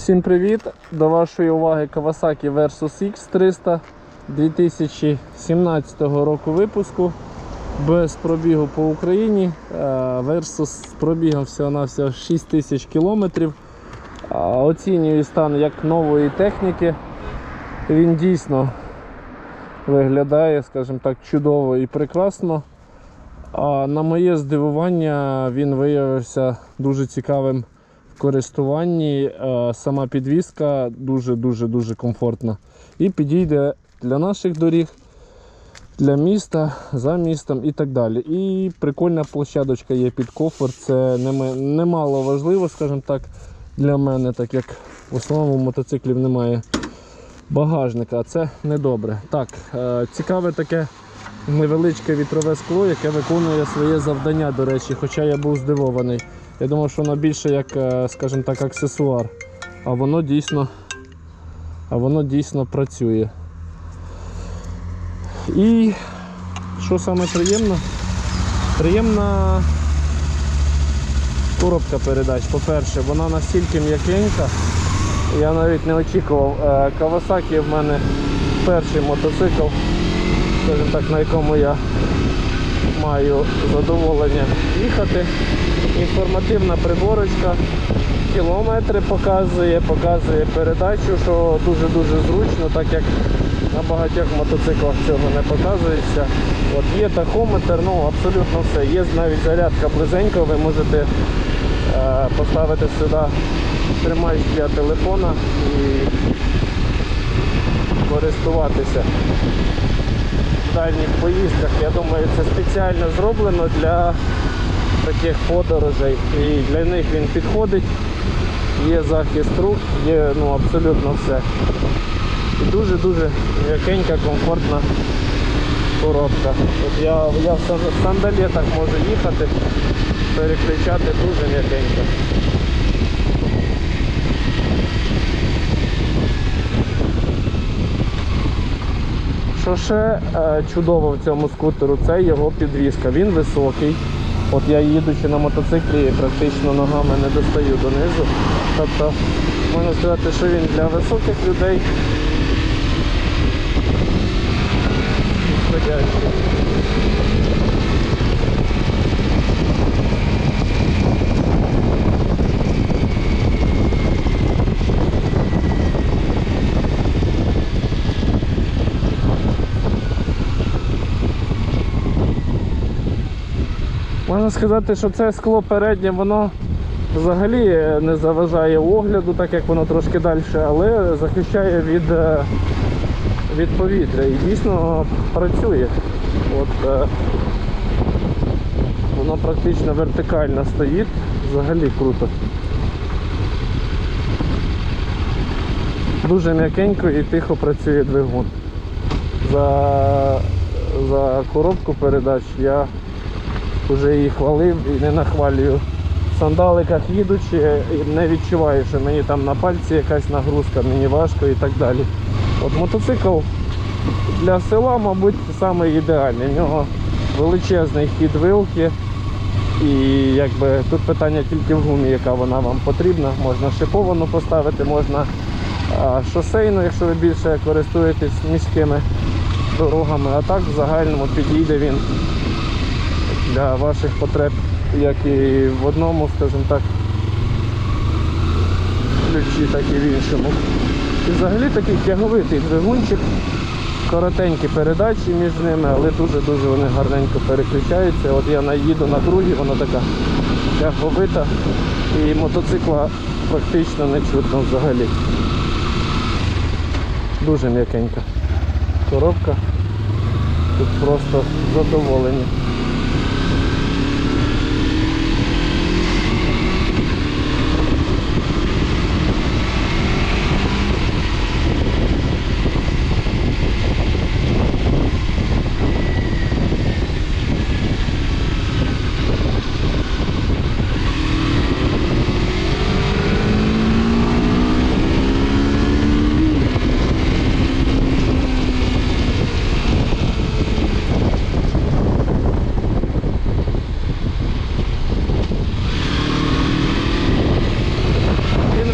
Всім привіт! До вашої уваги Kawasaki Versus X300 2017 року випуску. Без пробігу по Україні. Е, Versus з пробігом всього-навсього 6 тисяч кілометрів. Оцінюю стан як нової техніки. Він дійсно виглядає, скажімо так, чудово і прекрасно. А на моє здивування він виявився дуже цікавим користуванні. Е, Сама підвізка дуже-дуже дуже комфортна. І підійде для наших доріг, для міста, за містом і так далі. І прикольна площадочка є під кофр. Це немало важливо, скажімо так, для мене, так як в основному мотоциклів немає багажника, а це недобре. Так, е, цікаве таке невеличке вітрове скло, яке виконує своє завдання, до речі, хоча я був здивований. Я думав, що воно більше як, е, скажімо так, аксесуар. А воно дійсно, а воно дійсно працює. І що саме приємно? Приємна коробка передач. По-перше, вона настільки м'якенька. Я навіть не очікував. Е, Kawasaki в мене перший мотоцикл, скажімо так, на якому я маю задоволення їхати. Інформативна приборочка, кілометри показує, показує передачу, що дуже-дуже зручно, так як на багатьох мотоциклах цього не показується. От Є тахометр, ну абсолютно все. Є навіть зарядка близенько, ви можете е, поставити сюди тримач для телефона і користуватися в дальніх поїздках. Я думаю, це спеціально зроблено для таких подорожей. І для них він підходить. Є захист рук, є ну, абсолютно все. І дуже-дуже м'якенька, комфортна коробка. От я, я в сан- сандалетах можу їхати, переключати дуже м'якенько. Що ще е, чудово в цьому скутеру, це його підвізка. Він високий. От я їдучи на мотоциклі, практично ногами не достаю донизу. Тобто можна сказати, що він для високих людей. підходящий. Сказати, що це скло переднє, воно взагалі не заважає огляду, так як воно трошки далі, але захищає від, е, від повітря і дійсно працює. От, е, воно практично вертикально стоїть, взагалі круто. Дуже м'якенько і тихо працює двигун. За, за коробку передач я вже її хвалив і не нахвалюю. В сандаликах їдучи, не відчуваю, що мені там на пальці якась нагрузка, мені важко і так далі. От мотоцикл для села, мабуть, саме ідеальний. В нього величезний хід вилки. І якби тут питання тільки в гумі, яка вона вам потрібна. Можна шиповану поставити, можна шосейну, якщо ви більше користуєтесь міськими дорогами. А так в загальному підійде він для ваших потреб, як і в одному, скажімо так, ключі, так і в іншому. І взагалі такий тяговитий двигунчик, коротенькі передачі між ними, але дуже-дуже вони гарненько переключаються. От я наїду на кругі, вона така тяговита і мотоцикла практично не чутно взагалі. Дуже м'якенька коробка. Тут просто задоволені.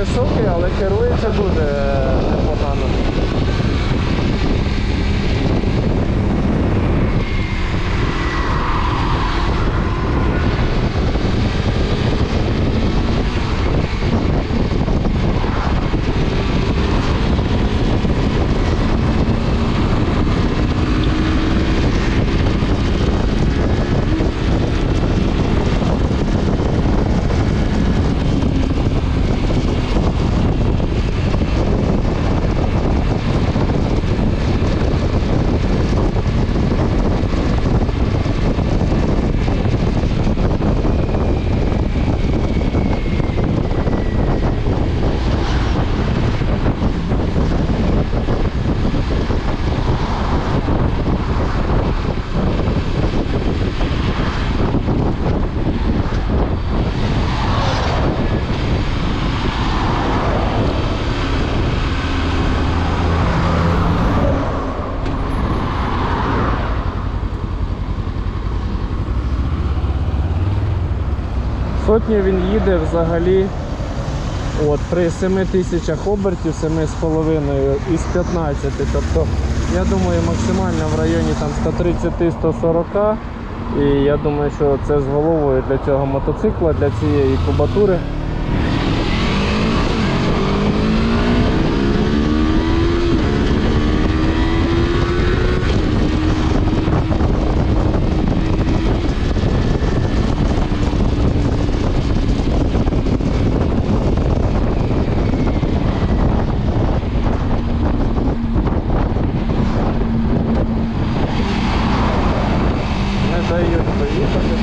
високий, але керується дуже. Сотню він їде взагалі от, при 7 тисячах обертів, 7,5 із 15. Тобто, я думаю, максимально в районі 130-140. І я думаю, що це з головою для цього мотоцикла, для цієї кубатури. Не дають поїхати.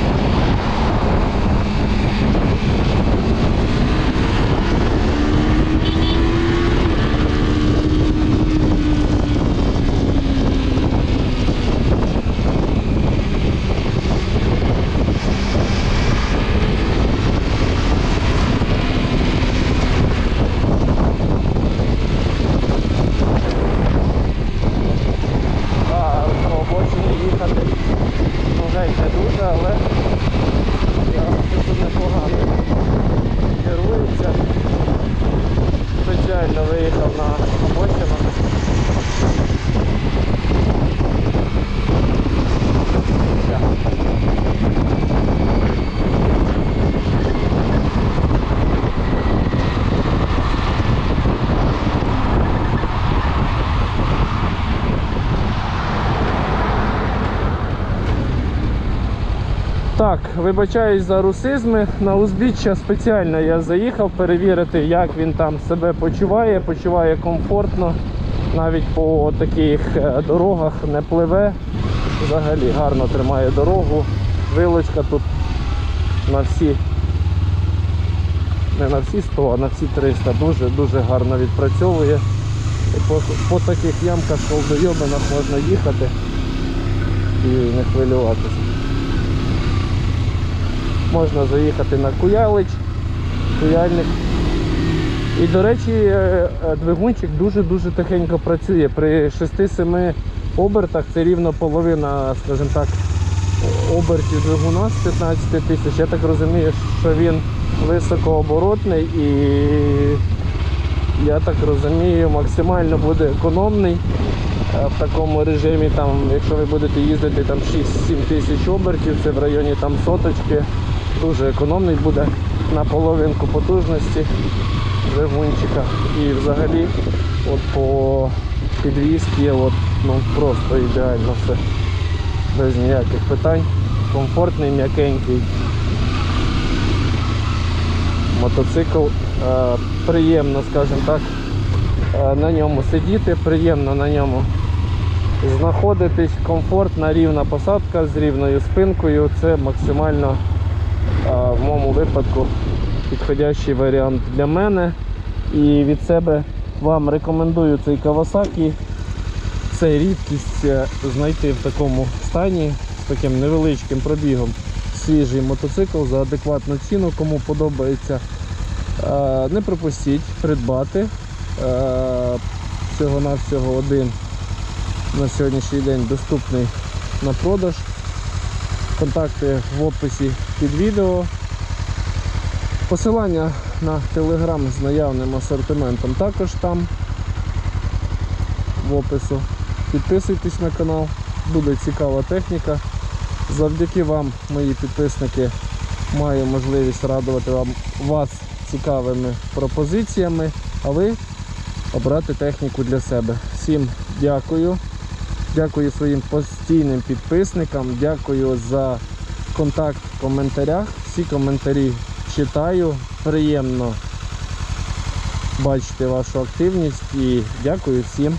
А, по обочині їхати ну, геть не дуже, але я тут непогано керується. Спеціально виїхав на обочину. Так. Так, вибачаюсь за русизми. На узбіччя спеціально я заїхав перевірити, як він там себе почуває. Почуває комфортно. Навіть по таких е, дорогах не пливе. Взагалі гарно тримає дорогу. Вилочка тут на всі, не на всі 100, а на всі 300 дуже-дуже гарно відпрацьовує. По, по таких ямках колдойобинах можна їхати і не хвилюватися можна заїхати на Куялич, Куяльник. І, до речі, е, е, двигунчик дуже-дуже тихенько працює. При 6-7 обертах це рівно половина, скажімо так, обертів двигуна з 15 тисяч. Я так розумію, що він високооборотний і я так розумію, максимально буде економний е, в такому режимі. Там, якщо ви будете їздити там 6-7 тисяч обертів, це в районі там соточки, дуже економний буде на половинку потужності двигунчика. І взагалі от по підвізці от, ну, просто ідеально все. Без ніяких питань. Комфортний, м'якенький мотоцикл. Е, приємно, скажімо так, е, на ньому сидіти, приємно на ньому знаходитись, комфортна рівна посадка з рівною спинкою. Це максимально в моєму випадку підходящий варіант для мене. І від себе вам рекомендую цей Kawasaki. Це рідкість е, знайти в такому стані з таким невеличким пробігом свіжий мотоцикл за адекватну ціну, кому подобається. Е, Не пропустіть придбати. Е, Всього-навсього один на сьогоднішній день доступний на продаж. Контакти в описі під відео. Посилання на Telegram з наявним асортиментом також там в опису. Підписуйтесь на канал, буде цікава техніка. Завдяки вам, мої підписники, маю можливість радувати вам вас цікавими пропозиціями, а ви обрати техніку для себе. Всім дякую. Дякую своїм постійним підписникам, дякую за контакт в коментарях. Всі коментарі читаю. Приємно бачити вашу активність і дякую всім